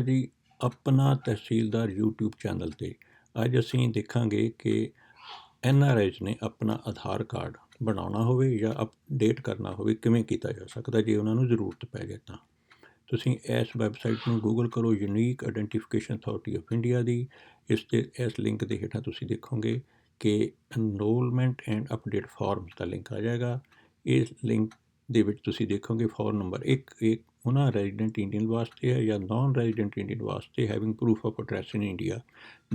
ਜੀ, ਆਪਣਾ ਤਹਿਸੀਲਦਾਰ YouTube channel ਤੇ ਅੱਜ ਅਸੀਂ ਦੇਖਾਂਗੇ ਕਿ ਐਨ ਆਰ ਆਈਜ਼ ਨੇ ਆਪਣਾ ਆਧਾਰ ਕਾਰਡ ਬਣਾਉਣਾ ਹੋਵੇ ਜਾਂ ਅਪਡੇਟ ਕਰਨਾ ਹੋਵੇ, ਕਿਵੇਂ ਕੀਤਾ ਜਾ ਸਕਦਾ, ਜੇ ਉਹਨਾਂ ਨੂੰ ਜ਼ਰੂਰਤ ਪੈ ਜਾਏ ਤਾਂ। ਤੁਸੀਂ ਇਸ ਵੈਬਸਾਈਟ ਨੂੰ ਗੂਗਲ ਕਰੋ unique identification authority of India ਦੀ। ਇਸ ਤੇ, ਇਸ ਲਿੰਕ ਦੇ ਹੇਠਾਂ ਤੁਸੀਂ ਦੇਖੋਗੇ ਕਿ ਐਨਰੋਲਮੈਂਟ ਐਂਡ ਅਪਡੇਟ ਫਾਰਮਸ ਦਾ ਲਿੰਕ ਆ ਜਾਏਗਾ। ਇਸ ਲਿੰਕ ਦੇ ਵਿੱਚ ਤੁਸੀਂ ਦੇਖੋਗੇ ਫਾਰਮ ਨੰਬਰ 1 ਇੱਕ ਉਹਨਾਂ ਰੈਜ਼ੀਡੈਂਟ ਇੰਡੀਅਨ ਵਾਸਤੇ ਹੈ ਜਾਂ ਨਾਨ ਰੈਜ਼ੀਡੈਂਟ ਇੰਡੀਅਨ ਵਾਸਤੇ having proof of address in India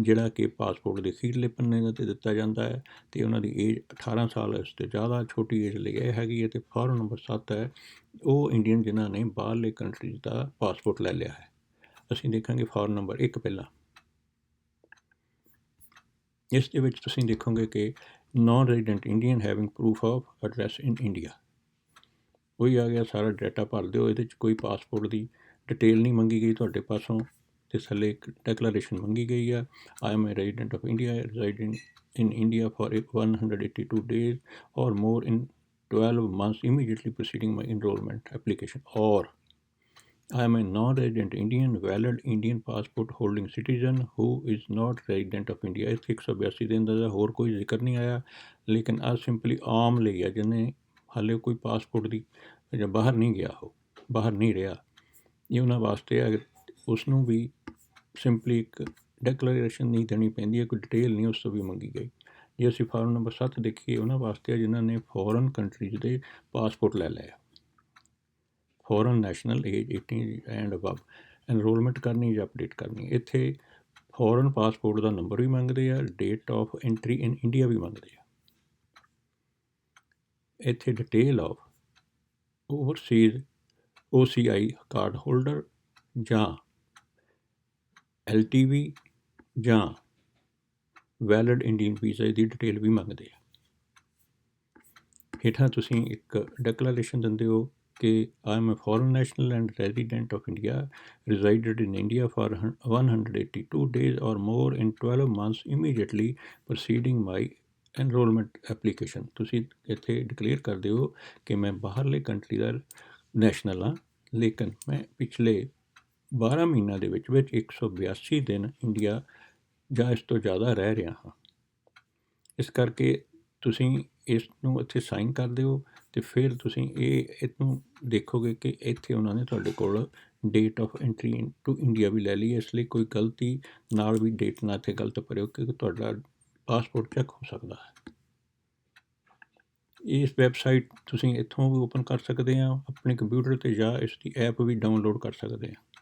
ਜਿਹੜਾ ਕਿ ਪਾਸਪੋਰਟ ਦੇ ਅਖੀਰਲੇ ਪੰਨੇ ਤੇ ਦਿੱਤਾ ਜਾਂਦਾ ਹੈ ਤੇ ਉਹਨਾਂ ਦੀ ਏਜ 18 ਸਾਲ ਇਸ ਤੋਂ ਜ਼ਿਆਦਾ ਛੋਟੀ ਏਜ ਲਈ ਇਹ ਹੈਗੀ ਹੈ ਤੇ ਫਾਰਮ ਨੰਬਰ 7 ਹੈ, ਉਹ ਇੰਡੀਅਨ ਜਿਨ੍ਹਾਂ ਨੇ ਬਾਹਰਲੇ ਕੰਟਰੀਜ਼ ਦਾ ਪਾਸਪੋਰਟ ਲੈ ਲਿਆ ਹੈ। ਅਸੀਂ ਦੇਖਾਂਗੇ ਫਾਰਮ ਨੰਬਰ 1 ਪਹਿਲਾਂ। ਇਸ ਦੇ ਵਿੱਚ ਤੁਸੀਂ ਦੇਖੋਗੇ ਕਿ non resident Indian having proof of address in India ਉਹੀ ਆ ਗਿਆ ਸਾਰਾ ਡਾਟਾ ਭਰ ਦਿਓ ਇਹਦੇ 'ਚ ਕੋਈ ਪਾਸਪੋਰਟ ਦੀ ਡਿਟੇਲ ਨਹੀਂ ਮੰਗੀ ਗਈ ਤੁਹਾਡੇ ਪਾਸੋਂ ਤੇ ਥੱਲੇ ਇੱਕ ਡੈਕਲੇਰੇਸ਼ਨ ਮੰਗੀ ਗਈ ਆ I am a resident of India resident in India for 182 days or more in 12 months immediately preceding my enrolment application or I am a non-resident Indian, valid Indian passport holding citizen who is not resident of India. ਇਸ 182 ਦਿਨ ਦਾ ਹੋਰ ਕੋਈ ਜ਼ਿਕਰ ਨਹੀਂ ਆਇਆ ਲੇਕਿਨ ਆ simply ਆਮ ਲਈ ਆ ਜਿਹਨੇ ਹਾਲੇ ਕੋਈ ਪਾਸਪੋਰਟ ਦੀ ਜਾਂ ਬਾਹਰ ਨਹੀਂ ਗਿਆ ਹੋ ਬਾਹਰ ਨਹੀਂ ਰਿਹਾ। ਇਹ ਉਹਨਾਂ ਵਾਸਤੇ ਹੈ ਉਸ ਨੂੰ ਵੀ ਸਿੰਪਲੀ ਇੱਕ ਡੈਕਲੇਰੇਸ਼ਨ ਨਹੀਂ ਦੇਣੀ ਪੈਂਦੀ ਹੈ ਕੋਈ ਡਿਟੇਲ ਨਹੀਂ ਉਸ ਤੋਂ ਵੀ ਮੰਗੀ ਗਈ। ਜੇ ਅਸੀਂ ਫਾਰਮ ਨੰਬਰ 7 ਦੇਖੀਏ, ਉਹਨਾਂ ਵਾਸਤੇ ਜਿਨ੍ਹਾਂ ਨੇ ਫੋਰਨ ਕੰਟਰੀਜ਼ ਦੇ ਪਾਸਪੋਰਟ ਲੈ ਲਿਆ foreign national age 18 and above enrolment ਕਰਨੀ ਜਾਂ ਅਪਡੇਟ ਕਰਨੀ। ਇੱਥੇ ਫੋਰਨ ਪਾਸਪੋਰਟ ਦਾ ਨੰਬਰ ਵੀ ਮੰਗਦੇ ਆ date of entry in India ਵੀ ਮੰਗਦੇ ਆ। ਇੱਥੇ detail of overseas OCI card holder ਜਾਂ LTV ਜਾਂ ਵੈਲਿਡ ਇੰਡੀਅਨ ਵੀਜ਼ਾ ਦੀ ਡਿਟੇਲ ਵੀ ਮੰਗਦੇ ਆ। ਹੇਠਾਂ ਤੁਸੀਂ ਇੱਕ ਡੈਕਲੇਰੇਸ਼ਨ ਦਿੰਦੇ ਹੋ ਕਿ I am a foreign national and resident of India resided in India for 182 days or more in 12 months immediately preceding my enrolment application ਤੁਸੀਂ ਇੱਥੇ ਡਿਕਲੇਅਰ ਕਰ ਦਿਓ ਕਿ ਮੈਂ ਬਾਹਰਲੇ ਕੰਟਰੀ ਦਾ ਨੈਸ਼ਨਲ ਹਾਂ, ਲੇਕਿਨ ਮੈਂ ਪਿਛਲੇ 12 ਮਹੀਨਿਆਂ ਦੇ ਵਿੱਚ ਵਿੱਚ 182 ਦਿਨ ਇੰਡੀਆ ਜਾਂ ਇਸ ਤੋਂ ਜ਼ਿਆਦਾ ਰਹਿ ਰਿਹਾ ਹਾਂ। ਇਸ ਕਰਕੇ ਤੁਸੀਂ ਇਸ ਨੂੰ ਇੱਥੇ ਸਾਈਨ ਕਰ ਦਿਓ ਤੇ ਫਿਰ ਤੁਸੀਂ ਇਹ, ਇਹਨੂੰ ਦੇਖੋਗੇ ਕਿ ਇੱਥੇ ਉਹਨਾਂ ਨੇ ਤੁਹਾਡੇ ਕੋਲ date of entry to India ਵੀ ਲੈ ਲਈ। ਇਸ ਲਈ ਕੋਈ ਗਲਤੀ, ਨਾਲ ਵੀ ਡੇਟ ਨਾ ਇੱਥੇ ਗਲਤ ਭਰਿਓ ਕਿਉਂਕਿ ਤੁਹਾਡਾ ਪਾਸਪੋਰਟ ਚੈੱਕ ਹੋ ਸਕਦਾ ਹੈ। ਇਸ ਵੈਬਸਾਈਟ ਤੁਸੀਂ ਇੱਥੋਂ ਵੀ ਓਪਨ ਕਰ ਸਕਦੇ ਆ, ਆਪਣੇ ਕੰਪਿਊਟਰ ਤੇ ਜਾਂ ਇਸ ਦੀ ਐਪ ਵੀ ਡਾਊਨਲੋਡ ਕਰ ਸਕਦੇ ਆ।